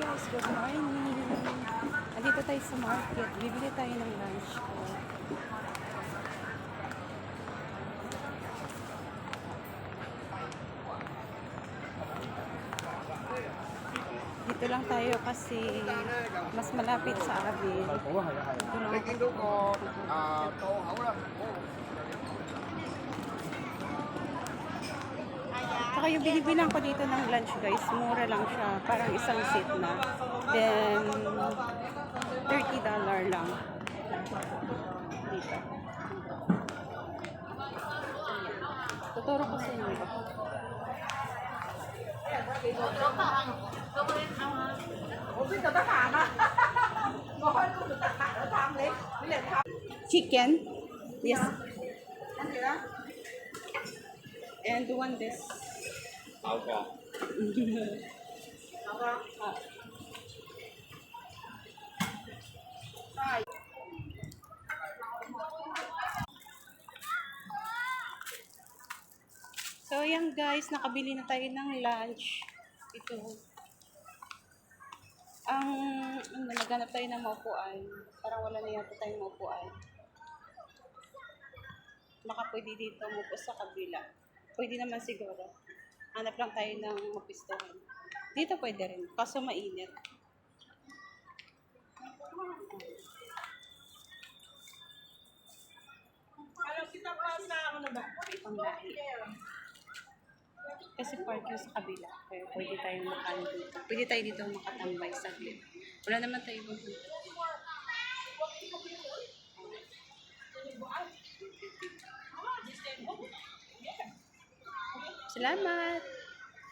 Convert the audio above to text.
guys, good morning. Nandito tayo sa market. Bibili tayo ng lunch ko. Dito lang tayo kasi mas malapit sa amin. Dito lang yung binibilang ko dito ng lunch guys, mura lang siya. Parang isang seat na. Then, $30 lang. Dito. Tuturo ko sa inyo. Chicken? Yes. And one this. So, yan guys, nakabili na tayo ng lunch. Ito. Ang, ano, naghanap tayo ng maupuan. Parang wala na yata tayong maupuan. Baka pwede dito umupo sa kabila. Pwede naman siguro. Hanap lang tayo ng mapistohan. Dito pwede rin. Kaso mainit. Ang lahi. Kasi park yung sa kabila. Kaya pwede tayong makan dito. Pwede tayo dito makatambay saglit. Wala naman tayo ibang Salamat!